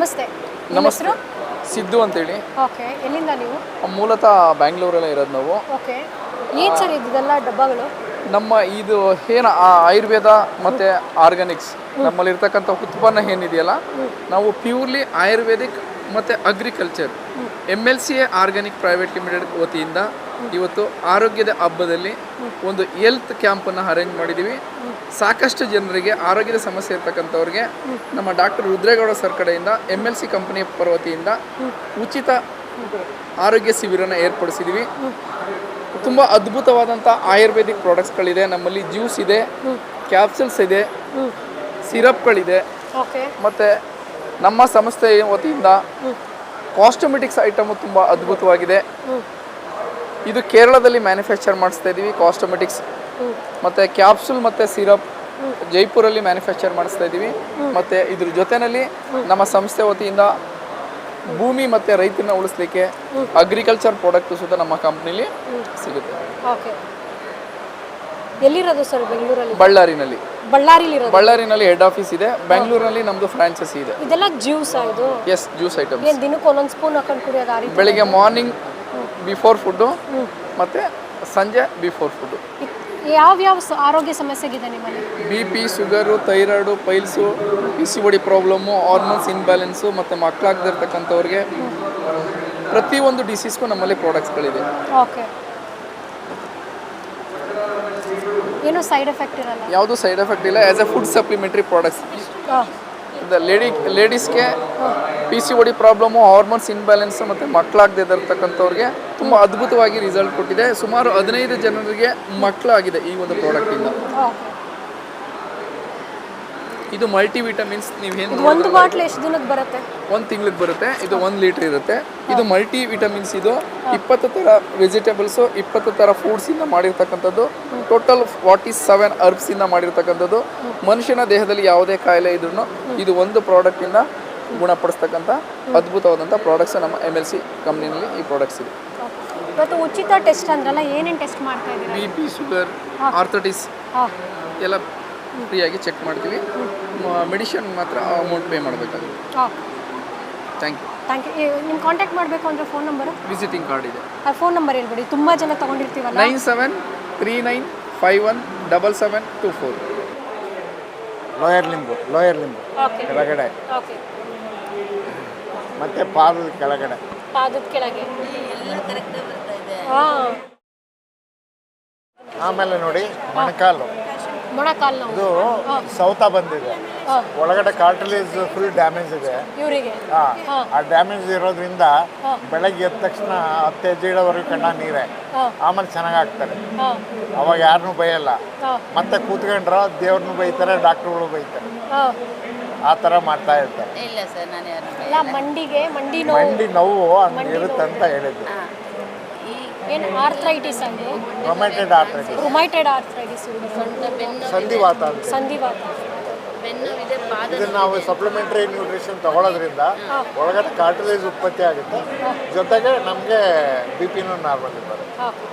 ನಮಸ್ತೆ. ನಮಸ್ತೆ. ಸಿದ್ದು ಸಿದ್ದು ಅಂತೇಳಿ. ಓಕೆ ಎಲ್ಲಿಂದ ನೀವು? ಮೂಲತಃ ಬ್ಯಾಂಗ್ಳೂರಲ್ಲೇ ಇರೋದು ನಾವು. ಓಕೆ ಏನು ಸರ್ ಇದೆಲ್ಲ ಡಬ್ಬಗಳು? ನಮ್ಮ ಇದು ಏನು ಆಯುರ್ವೇದ ಮತ್ತು ಆರ್ಗಾನಿಕ್ಸ್ ನಮ್ಮಲ್ಲಿರ್ತಕ್ಕಂಥ ಉತ್ಪನ್ನ ಏನಿದೆಯಲ್ಲ ನಾವು ಪ್ಯೂರ್ಲಿ ಆಯುರ್ವೇದಿಕ್ ಮತ್ತು agriculture M L C A organic private limited ವತಿಯಿಂದ ಇವತ್ತು ಆರೋಗ್ಯದ ಹಬ್ಬದಲ್ಲಿ ಒಂದು ಹೆಲ್ತ್ ಕ್ಯಾಂಪನ್ನು ಅರೇಂಜ್ ಮಾಡಿದ್ದೀವಿ ಸಾಕಷ್ಟು ಜನರಿಗೆ ಆರೋಗ್ಯದ ಸಮಸ್ಯೆ ಇರ್ತಕ್ಕಂಥವ್ರಿಗೆ ನಮ್ಮ ಡಾಕ್ಟರ್ ರುದ್ರೇಗೌಡ ಸರ್ ಕಡೆಯಿಂದ ಎಂ ಎಲ್ ಸಿ ಕಂಪನಿ ಪರ್ವತಿಯಿಂದ ಉಚಿತ ಆರೋಗ್ಯ ಶಿಬಿರನ ಏರ್ಪಡಿಸಿದ್ದೀವಿ ತುಂಬ ಅದ್ಭುತವಾದಂಥ ಆಯುರ್ವೇದಿಕ್ ಪ್ರಾಡಕ್ಟ್ಸ್ಗಳಿದೆ ನಮ್ಮಲ್ಲಿ ಜ್ಯೂಸ್ ಇದೆ ಕ್ಯಾಪ್ಸೂಲ್ಸ್ ಇದೆ ಸಿರಪ್ಗಳಿದೆ. ಮತ್ತು ನಮ್ಮ ಸಂಸ್ಥೆ ವತಿಯಿಂದ ಕಾಸ್ಟಮೆಟಿಕ್ಸ್ ಐಟಮು ತುಂಬ ಅದ್ಭುತವಾಗಿದೆ. ಇದು ಕೇರಳದಲ್ಲಿ ಮ್ಯಾನುಫ್ಯಾಕ್ಚರ್ ಮಾಡಿಸ್ತಾ ಇದ್ದೀವಿ ಕಾಸ್ಟೊಮೆಟಿಕ್ಸ್ ಮತ್ತು ಕ್ಯಾಪ್ಸುಲ್ ಮತ್ತು ಸಿರಪ್ ಜೈಪುರಲ್ಲಿ ಮ್ಯಾನುಫ್ಯಾಕ್ಚರ್ ಮಾಡಿಸ್ತಾ ಇದ್ದೀವಿ. ಮತ್ತು ಇದ್ರ ಜೊತೆಯಲ್ಲಿ ನಮ್ಮ ಸಂಸ್ಥೆ ವತಿಯಿಂದ ಭೂಮಿ ಮತ್ತು ರೈತರನ್ನ ಉಳಿಸ್ಲಿಕ್ಕೆ ಅಗ್ರಿಕಲ್ಚರ್ ಪ್ರಾಡಕ್ಟು ಸುತ್ತ ನಮ್ಮ ಕಂಪ್ನಿಲಿ ಸಿಗುತ್ತೆ. ಎಲ್ಲಿರೋದು ಸರ್ ಬೆಂಗಳೂರಲ್ಲಿ? ಬಳ್ಳಾರಿನಲ್ಲಿ. ಬಳ್ಳಾರಿಲಿರೋದು? ಬಳ್ಳಾರಿನಲ್ಲಿ ಹೆಡ್ ಆಫೀಸ್ ಇದೆ. ಬೆಂಗಳೂರಿನಲ್ಲಿ ನಮ್ದು ಫ್ರಾಂಚೈಸಿ ಇದೆ. ಇದೆಲ್ಲ ಜ್ಯೂಸ್ ಇದು? ಎಸ್ ಜ್ಯೂಸ್ ಐಟಮ್ ಏನು ದಿನಕ್ಕೆ ಒಂದೊಂದು ಸ್ಪೂನ್ ಹಾಕೊಂಡು ಕುಡಿಯೋದು ಆ ರೀತಿ? ಬೆಳಿಗ್ಗೆ ಮಾರ್ನಿಂಗ್ ಬಿಫೋರ್ ಫುಡ್ಡು ಮತ್ತೆ ಸಂಜೆ ಬಿಫೋರ್ ಫುಡ್ಡು ಯಾವ್ಯಾವ ಸ- ಆರೋಗ್ಯ ಸಮಸ್ಯೆಗಿದೆ ನಿಮ್ಮಲ್ಲಿ? B P sugar thyroid piles P C OD problem hormones imbalance ಮತ್ತು ಮಕ್ಕಳಾಗದಿರ್ತಕ್ಕಂಥವ್ರಿಗೆ ಪ್ರತಿಯೊಂದು ಡಿಸೀಸ್ಗೂ ನಮ್ಮಲ್ಲಿ ಪ್ರಾಡಕ್ಟ್ಸ್ಗಳಿದೆ ಓಕೆ. ಏನು ಸೈಡ್ ಎಫೆಕ್ಟ್ ಇರಲ್ಲ? ಯಾವುದು ಸೈಡ್ ಎಫೆಕ್ಟ್ ಇಲ್ಲ as a food supplementary products ಹಾಂ lady ಲೇಡೀಸ್ಗೆ P C OD problem hormones imbalance ಮತ್ತು ಮಕ್ಕಳಾಗದೇ ಇರತಕ್ಕಂಥವ್ರಿಗೆ ತುಂಬ ಅದ್ಭುತವಾಗಿ ರಿಸಲ್ಟ್ ಕೊಟ್ಟಿದೆ. ಸುಮಾರು ಹದಿನೈದು ಜನರಿಗೆ ಮಕ್ಕಳಾಗಿದೆ ಈ ಒಂದು ಪ್ರಾಡಕ್ಟಿಂದ ಇದು ಮಲ್ಟಿ ವಿಟಮಿನ್ಸ್ ನೀವು ಏನು ಒಂದು ಬಾಟ್ಲ್ ಎಷ್ಟು ದಿನಕ್ಕೆ ಬರುತ್ತೆ? ಒಂದು ತಿಂಗ್ಳಿಗೆ ಬರುತ್ತೆ. ಇದು ಒಂದು ಲೀಟ್ರ್ ಇರುತ್ತೆ. ಇದು ಮಲ್ಟಿ ವಿಟಮಿನ್ಸ್ ಇದು ಇಪ್ಪತ್ತು ಥರ ವೆಜಿಟೇಬಲ್ಸು ಇಪ್ಪತ್ತು ಥರ ಫ್ರೂಟ್ಸಿಂದ ಮಾಡಿರ್ತಕ್ಕಂಥದ್ದು. ಟೋಟಲ್ ಫಾರ್ಟಿ ಸೆವೆನ್ ಅರ್ಬ್ಸಿಂದ ಮಾಡಿರ್ತಕ್ಕಂಥದ್ದು. ಮನುಷ್ಯನ ದೇಹದಲ್ಲಿ ಯಾವುದೇ ಕಾಯಿಲೆ ಇದ್ರೂ ಇದು ಒಂದು ಪ್ರಾಡಕ್ಟಿಂದ ಗುಣಪಡಿಸ್ತಕ್ಕಂಥ ಅದ್ಭುತವಾದಂಥ ಪ್ರಾಡಕ್ಟ್ಸ್ ನಮ್ಮ ಎಂ ಎಲ್ ಸಿ ಕಂಪ್ನಿನಲ್ಲಿ ಈ ಪ್ರಾಡಕ್ಟ್ಸ್ ಇದೆ. ಇವತ್ತು ಉಚಿತ ಟೆಸ್ಟ್ ಅಂದ್ರಲ್ಲ ಏನೇನು ಟೆಸ್ಟ್ ಮಾಡ್ತಾ ಇದ್ದೀವಿ ಬಿ ಪಿ ಶುಗರ್ ಆರ್ಥಟಿಸ್ ಎಲ್ಲ ಫ್ರೀಯಾಗಿ ಚೆಕ್ ಮಾಡ್ತೀವಿ. ಮೆಡಿಷನ್ ಮಾತ್ರ ಅಮೌಂಟ್ ಪೇ ಮಾಡಬೇಕಾಗುತ್ತೆ. ಥ್ಯಾಂಕ್ ಯು ಥ್ಯಾಂಕ್ ಯು ನಿಮ್ಮ ಕಾಂಟ್ಯಾಕ್ಟ್ ಮಾಡಬೇಕು ಅಂದರೆ ಫೋನ್ ನಂಬರ್ ವಿಸಿಟಿಂಗ್ ಕಾರ್ಡ್ ಇದೆ. ಆ ಫೋನ್ ನಂಬರ್ ಹೇಳ್ಬಿಡಿ. ತುಂಬ ಜನ ತೊಗೊಂಡಿರ್ತೀವಲ್ಲ? Nine seven three nine five one double seven two four lower ಲಿಂಬು lower ಲಿಂಬು ಕೆಳಗಡೆ. ಮತ್ತೆ ಪಾದದ ಕೆಳಗಡೆ. ಪಾದದ ಕೆಳಗೆ. ಹಾಂ. ಆಮೇಲೆ ನೋಡಿ ಮೊಣಕಾಲು. ಮೊಣಕಾಲು ನೋವು ಇದು ಸೌತ ಬಂದಿದೆ. ಹಾಂ. ಒಳಗಡೆ ಕಾರ್ಟಿಲೇಜ್ ಫುಲ್ ಡ್ಯಾಮೇಜ್ ಇದೆ. ಇವರಿಗೆ. ಹಾ. ಆ ಡ್ಯಾಮೇಜ್ ಇರೋದ್ರಿಂದ ಬೆಳಗ್ಗೆ ಎದ್ದ ತಕ್ಷಣ ಹತ್ತು ಹೆಜ್ಜೆ ಇಡೋವರೆಗೆ ಕಣ್ಣ ನೀರೇ. ಹಾಂ. ಆಮೇಲೆ ಚೆನ್ನಾಗಿ ಆಗ್ತಾರೆ ಅವಾಗ ಯಾರನ್ನೂ ಬೈಯಲ್ಲ. ಮತ್ತೆ ಕೂತ್ಕೊಂಡ್ರ ದೇವ್ರನ್ನೂ ಬೈತಾರೆ ಡಾಕ್ಟ್ರುಗಳು ಬೈತಾರೆ. ಆ ಥರ ಮಾಡ್ತಾ ಇರ್ತಾರೆ. ಇಲ್ಲ ಸರ್ ನಾನು ಯಾರು ಅಲ್ಲ ಮಂಡಿಗೆ ಮಂಡಿ ನೋವು. ಮಂಡಿ ನೋವು ಹಂಗೆ ಇರುತ್ತೆ ಅಂತ ಹೇಳಿದ್ದು. ಏನು ಆರ್ಥ್ರೈಟಿಸ್ ಅಂದ್ರೆ ರೊಮ್ಯಾಟೆಡ್ ಆರ್ಥ್ರೈಟಿಸ್ ರೊಮೈಟೆಡ್ ಆರ್ಥ್ರೈಟಿಸ್ ಸೊಂಟ ಬೆನ್ನು ಸಂಧಿವಾತ ಅಂತ. ಸಂಧಿವಾತ ಬೆನ್ನ ಇದೆ ಪಾದ ಇದನ್ನ ನಾವು ಸಪ್ಲಿಮೆಂಟರಿ ನ್ಯೂಟ್ರಿಷನ್ ತಗೊಳ್ಳೋದ್ರಿಂದ ಒಳಗಡೆ ಕಾರ್ಟಿಲೇಜ್ ಉತ್ಪತ್ತಿ ಆಗುತ್ತೆ. ಜೊತೆಗೆ ನಮಗೆ ಬಿ ಪಿನೂ ನಾರ್ಮಲ್ ಬರುತ್ತೆ ಓಕೆ